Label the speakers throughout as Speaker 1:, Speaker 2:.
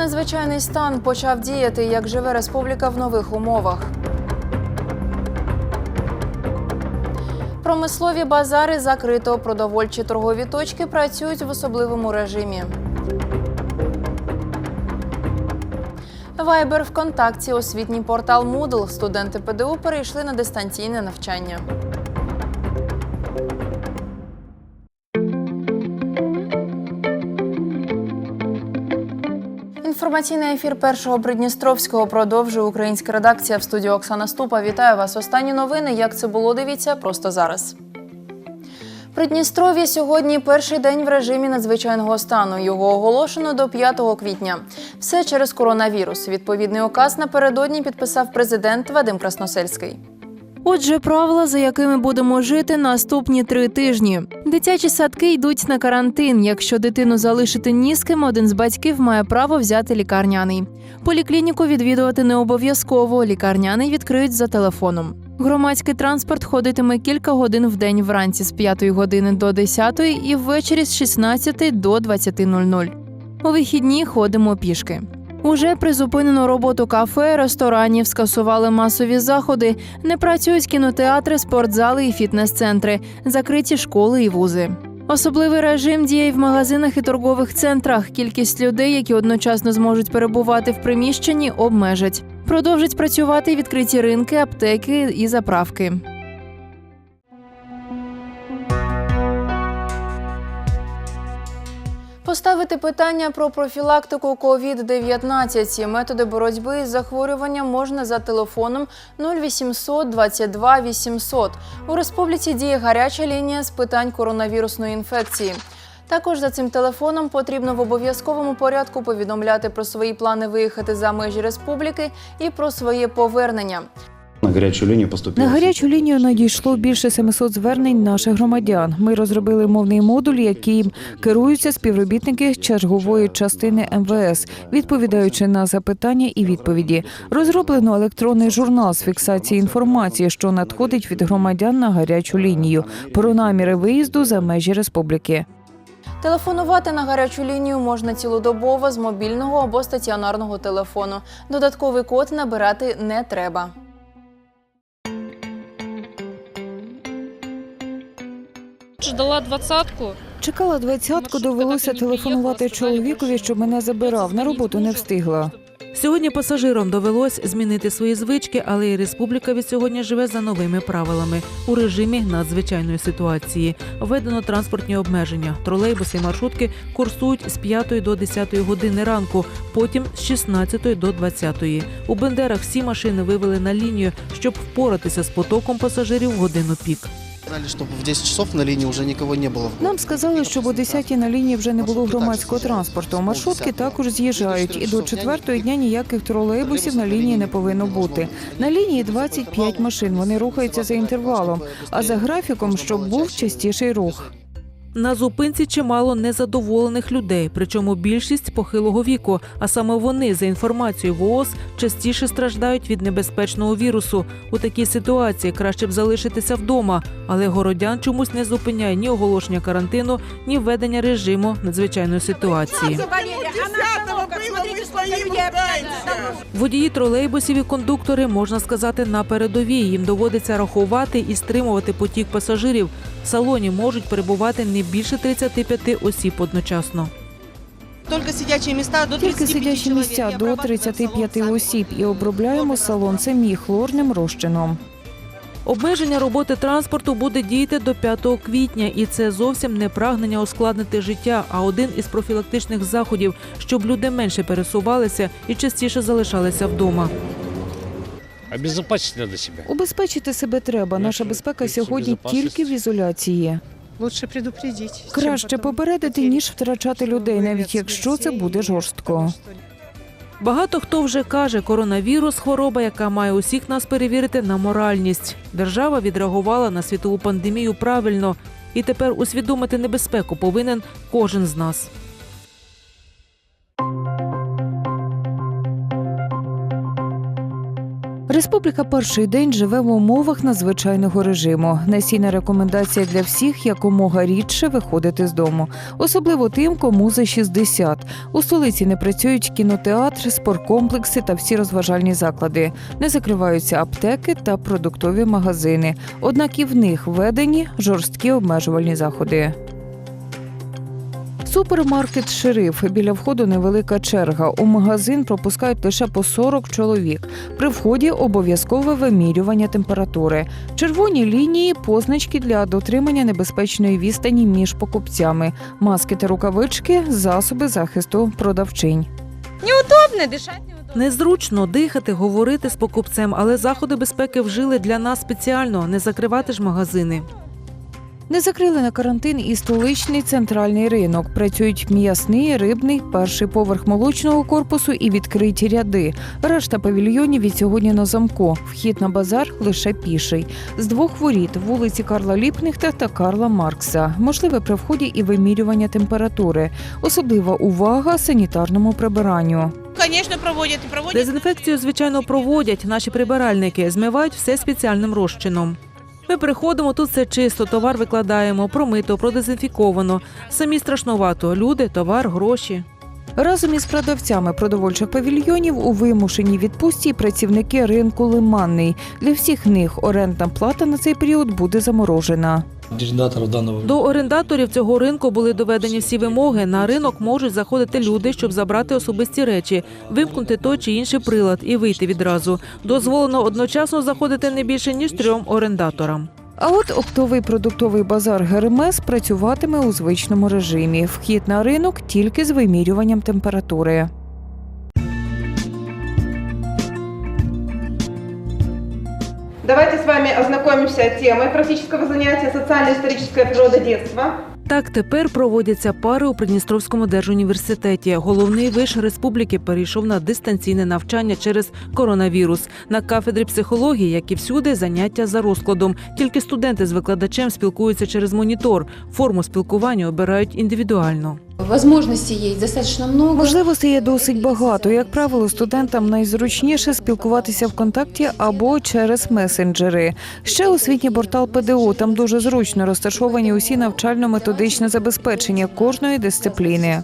Speaker 1: Надзвичайний стан почав діяти, як живе республіка в нових умовах. Промислові базари закрито. Продовольчі торгові точки працюють в особливому режимі. Вайбер ВКонтакті, освітній портал Moodle. Студенти ПДУ перейшли на дистанційне навчання. Інформаційний ефір першого Придністровського продовжує українська редакція в студії Оксана Ступа. Вітаю вас. Останні новини. Як це було? Дивіться просто зараз. Придністров'я сьогодні перший день в режимі надзвичайного стану. Його оголошено до 5 квітня. Все через коронавірус. Відповідний указ напередодні підписав президент Вадим Красносельський. Отже, правила, за якими будемо жити наступні три тижні. Дитячі садки йдуть на карантин. Якщо дитину залишити ні з ким, один з батьків має право взяти лікарняний. Поліклініку відвідувати не обов'язково. Лікарняний відкриють за телефоном. Громадський транспорт ходитиме кілька годин в день вранці з 5 години до 10 і ввечері з 16 до 20.00. У вихідні ходимо пішки. Уже призупинено роботу кафе, ресторанів, скасували масові заходи, не працюють кінотеатри, спортзали і фітнес-центри, закриті школи і вузи. Особливий режим діє в магазинах і торгових центрах. Кількість людей, які одночасно зможуть перебувати в приміщенні, обмежать. Продовжать працювати відкриті ринки, аптеки і заправки. Поставити питання про профілактику COVID-19 і методи боротьби із захворюванням можна за телефоном 0800 22 800. У республіці діє гаряча лінія з питань коронавірусної інфекції. Також за цим телефоном потрібно в обов'язковому порядку повідомляти про свої плани виїхати за межі республіки і про своє повернення.
Speaker 2: На гарячу лінію поступило.
Speaker 3: На гарячу лінію надійшло більше 700 звернень наших громадян. Ми розробили мовний модуль, яким керуються співробітники чергової частини МВС, відповідаючи на запитання і відповіді. Розроблено електронний журнал з фіксації інформації, що надходить від громадян на гарячу лінію про наміри виїзду за межі республіки.
Speaker 1: Телефонувати на гарячу лінію можна цілодобово з мобільного або стаціонарного телефону. Додатковий код набирати не треба.
Speaker 4: Ждала двадцатку.
Speaker 3: Чекала двадцятку, довелося телефонувати чоловікові, щоб мене забирав. На роботу не встигла.
Speaker 5: Сьогодні пасажирам довелось змінити свої звички, але і республіка від сьогодні живе за новими правилами у режимі надзвичайної ситуації. Введено транспортні обмеження. Тролейбуси і маршрутки курсують з 5 до 10 години ранку, потім з 16 до 20. У Бендерах всі машини вивели на лінію, щоб впоратися з потоком пасажирів в годину пік.
Speaker 6: Сказали, что в 10 часов на лінії вже нікого не було.
Speaker 3: Нам сказали, що о 10 на лінії вже не було громадського транспорту. Маршрутки також з'їжджають, і до четвертої дня ніяких тролейбусів на лінії не повинно бути. На лінії 25 машин. Вони рухаються за інтервалом, а за графіком, щоб був частіший рух.
Speaker 5: На зупинці чимало незадоволених людей, причому більшість похилого віку. А саме вони, за інформацією ВООЗ, частіше страждають від небезпечного вірусу. У такій ситуації краще б залишитися вдома, але городян чомусь не зупиняє ні оголошення карантину, ні введення режиму надзвичайної ситуації. Водії тролейбусів і кондуктори можна сказати на передовій. Їм доводиться рахувати і стримувати потік пасажирів. В салоні можуть перебувати не більше 35 осіб одночасно.
Speaker 7: Только сидячие места до
Speaker 3: Тільки
Speaker 7: 35
Speaker 3: сидячі місця до
Speaker 7: обрабатываем
Speaker 3: 35 осіб і обробляємо салон семіхлорним розчином.
Speaker 5: Обмеження роботи транспорту буде діяти до 5 квітня, і це зовсім не прагнення ускладнити життя, а один із профілактичних заходів, щоб люди менше пересувалися і частіше залишалися вдома.
Speaker 8: Обезопасить надо себя.
Speaker 3: Убезпечити себе треба. Наша безпека сьогодні тільки в ізоляції.
Speaker 7: Лучше предупредить.
Speaker 3: Краще попередити, ніж втрачати людей, навіть якщо це буде жорстко.
Speaker 5: Багато хто вже каже, коронавірус хвороба, яка має усіх нас перевірити на моральність. Держава відреагувала на світову пандемію правильно, і тепер усвідомити небезпеку повинен кожен з нас.
Speaker 3: Республіка перший день живе в умовах надзвичайного режиму. Насійна рекомендація для всіх якомога рідше виходити з дому, особливо тим, кому за 60. У столиці не працюють кінотеатр, спорткомплекси та всі розважальні заклади. Не закриваються аптеки та продуктові магазини. Однак і в них введені жорсткі обмежувальні заходи. Супермаркет Шериф біля входу невелика черга. У магазин пропускають лише по 40 чоловік. При вході обов'язкове вимірювання температури. Червоні лінії, позначки для дотримання небезпечної відстані між покупцями, маски та рукавички, засоби захисту продавчинь.
Speaker 4: Удобно дышать.
Speaker 5: Незручно дихати, говорити з покупцем, але заходи безпеки вжили для нас спеціально не закривати ж магазини.
Speaker 3: Не закрили на карантин і столичний центральний ринок. Працюють м'ясний, рибний, перший поверх молочного корпусу і відкриті ряди. Решта павільйонів від сьогодні на замку. Вхід на базар лише піший. З двох воріт вулиці Карла Ліпнихта та Карла Маркса. Можливе при вході і вимірювання температури. Особлива увага санітарному прибиранню.
Speaker 7: Конечно, проводят и проводят.
Speaker 5: Дезінфекцію, звичайно, проводять наші прибиральники, змивають все спеціальним розчином. Ми приходимо, тут все чисто, товар викладаємо, промито, продезінфіковано. Самі страшнувато. Люди, товар, гроші.
Speaker 3: Разом із продавцями продовольчих павільйонів у вимушеній відпустці працівники ринку Лиманний. Для всіх них орендна плата на цей період буде заморожена.
Speaker 5: До орендаторів цього ринку були доведені всі вимоги. На ринок можуть заходити люди, щоб забрати особисті речі, вимкнути той чи інший прилад і вийти відразу. Дозволено одночасно заходити не більше ніж трьом орендаторам.
Speaker 3: А от оптовий продуктовий базар Гермес працюватиме у звичному режимі. Вхід на ринок тільки з вимірюванням температури.
Speaker 9: Давайте с вами ознакомимся темой практического занятия «Социально-историческая природа детства».
Speaker 5: Так тепер проводяться пари у Придністровському держуніверситеті. Головний виш республіки перейшов на дистанційне навчання через коронавірус. На кафедрі психології, як і всюди, заняття за розкладом. Тільки студенти з викладачем спілкуються через монітор. Форму спілкування обирають індивідуально.
Speaker 10: Возможностей есть достаточно много.
Speaker 3: Можливостей є досить багато. Як правило, студентам найзручніше спілкуватися ВКонтакті або через месенджери. Ще освітній портал ПДУ. Там дуже зручно розташовані усі навчально-методичне забезпечення кожної дисципліни.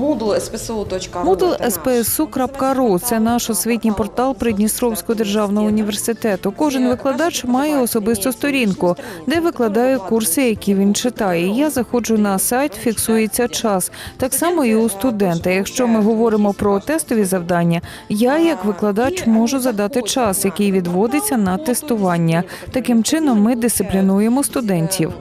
Speaker 10: Moodle SPSU.ru.
Speaker 3: Moodle SPSU.ru – це наш освітній портал Придністровського державного університету. Кожен викладач має особисту сторінку, де викладає курси, які він читає. Я заходжу на сайт, фіксується час. Так само і у студента. Якщо ми говоримо про тестові завдання, я як викладач можу задати час, який відводиться на тестування. Таким чином, ми дисциплінуємо студентів.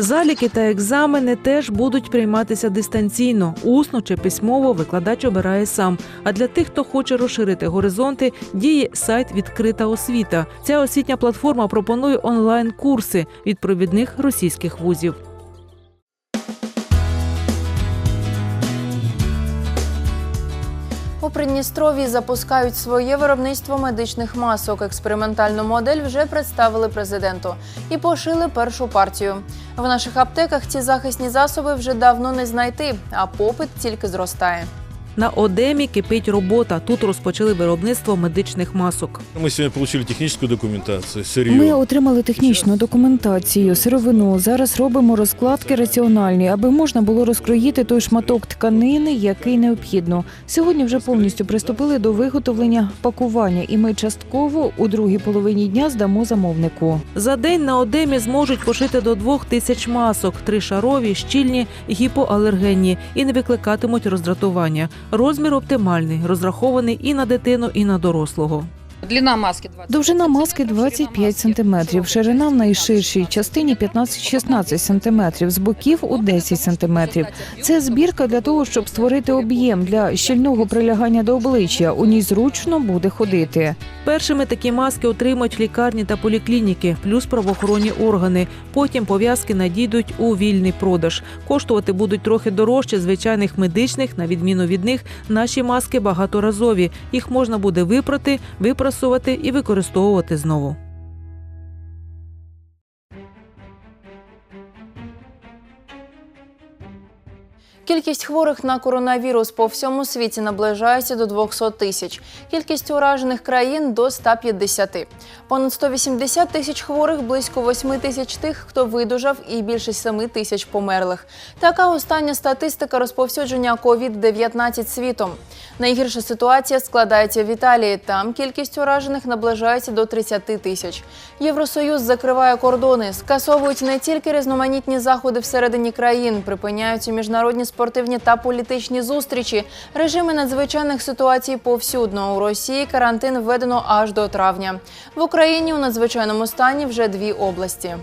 Speaker 5: Заліки та екзамени теж будуть прийматися дистанційно, усно чи письмово викладач обирає сам. А для тих, хто хоче розширити горизонти, діє сайт Відкрита освіта. Ця освітня платформа пропонує онлайн-курси від провідних російських вузів.
Speaker 1: Придністрові запускають своє виробництво медичних масок. Експериментальну модель вже представили президенту і пошили першу партію. В наших аптеках ці захисні засоби вже давно не знайти, а попит тільки зростає.
Speaker 5: На Одемі кипить робота. Тут розпочали виробництво медичних масок.
Speaker 11: Мы сегодня получили техническую документацию, сырье.
Speaker 3: Ми отримали технічну документацію, сировину. Зараз робимо розкладки раціональні, аби можна було розкроїти той шматок тканини, який необхідно. Сьогодні вже повністю приступили до виготовлення пакування, і ми частково у другій половині дня здамо замовнику.
Speaker 5: За день на Одемі зможуть пошити до двох тисяч масок, тришарові, щільні, гіпоалергенні і не викликатимуть роздратування. Розмір оптимальний, розрахований і на дитину, і на дорослого.
Speaker 10: Длина маски 20.
Speaker 3: Довжина маски 25 см, ширина в найширшій частині 15-16 см, з боків у 10 см. Це збірка для того, щоб створити об'єм для щільного прилягання до обличчя. У ній зручно буде ходити.
Speaker 5: Першими такі маски отримають лікарні та поліклініки, плюс правоохоронні органи. Потім пов'язки надійдуть у вільний продаж. Коштувати будуть трохи дорожче звичайних медичних, на відміну від них, наші маски багаторазові. Їх можна буде випрати, випрасувати і використовувати знову.
Speaker 1: Кількість хворих на коронавірус по всьому світі наближається до 200 тисяч. Кількість уражених країн до 150. Понад 180 тисяч хворих, близько 8 тисяч тих, хто видужав, і більше 7 тисяч померлих. Така остання статистика розповсюдження COVID-19 світом. Найгірша ситуація складається в Італії. Там кількість уражених наближається до 30 тисяч. Євросоюз закриває кордони, скасовують не тільки різноманітні заходи всередині країн, припиняються міжнародні спортивні та політичні зустрічі. Режими надзвичайних ситуацій повсюдно. У Росії карантин введено аж до травня. В Україні у надзвичайному стані вже дві області.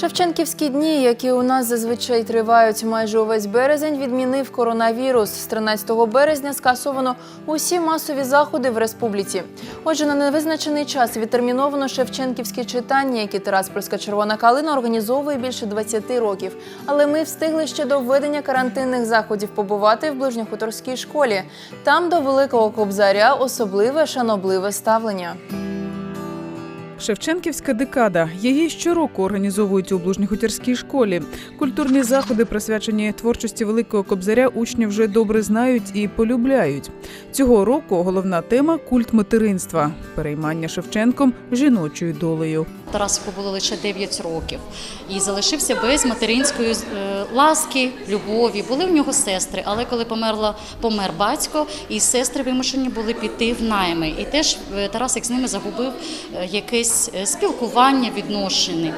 Speaker 1: Шевченківські дні, які у нас зазвичай тривають майже увесь березень, відмінив коронавірус. З 13 березня скасовано усі масові заходи в республіці. Отже, на невизначений час відтерміновано Шевченківські читання, які Тираспольська червона калина організовує більше 20 років. Але ми встигли ще до введення карантинних заходів побувати в ближньохуторській школі. Там до великого кобзаря особливе шанобливе ставлення.
Speaker 8: Шевченківська декада. Її щороку організовують у Блужньохутірській школі. Культурні заходи, присвячені творчості Великого Кобзаря, учні вже добре знають і полюбляють. Цього року головна тема культ материнства переймання Шевченком жіночою долею.
Speaker 12: Тарасику було лише 9 років і залишився без материнської е, ласки, любові. Були в нього сестри, але коли померла, помер батько, і сестри вимушені були піти в найми. І теж е, Тарасик з ними загубив е, якесь спілкування, відношення.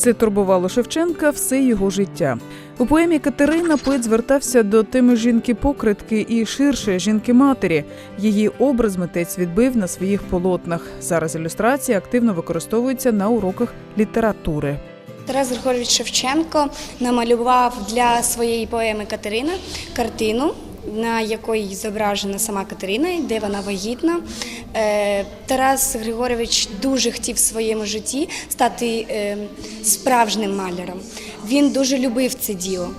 Speaker 8: Це турбувало Шевченка все його життя. У поемі Катерина поет звертався до теми жінки-покритки і ширше жінки-матері. Її образ митець відбив на своїх полотнах. Зараз ілюстрації активно використовуються на уроках літератури.
Speaker 13: Тарас Григорович Шевченко намалював для своєї поеми Катерина картину, на якій зображена сама Катерина, де вона вагітна. Е, Тарас Григорович дуже хотів в своєму житті стати е, справжнім маляром. Він дуже любив це діло.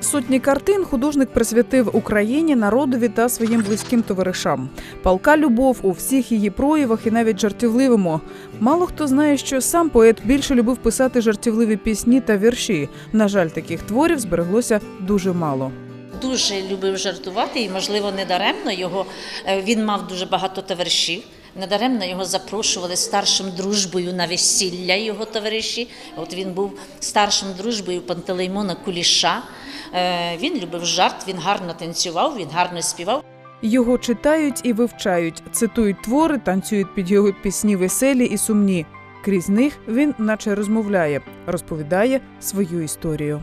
Speaker 8: Сотні картин художник присвятив Україні, народові та своїм близьким товаришам. Палка любов у всіх її проявах і навіть жартівливому. Мало хто знає, що сам поет більше любив писати жартівливі пісні та вірші. На жаль, таких творів збереглося дуже мало.
Speaker 14: Дуже любив жартувати, і можливо недаремно його е, він мав дуже багато товаришів. Недаремно його запрошували старшим дружбою на весілля його товариші. От він був старшим дружбою Пантелеймона Куліша. Е, Він любив жарт, він гарно танцював, він гарно співав.
Speaker 8: Його читають і вивчають, цитують твори, танцюють під його пісні веселі і сумні. Крізь них він наче розмовляє, розповідає свою історію.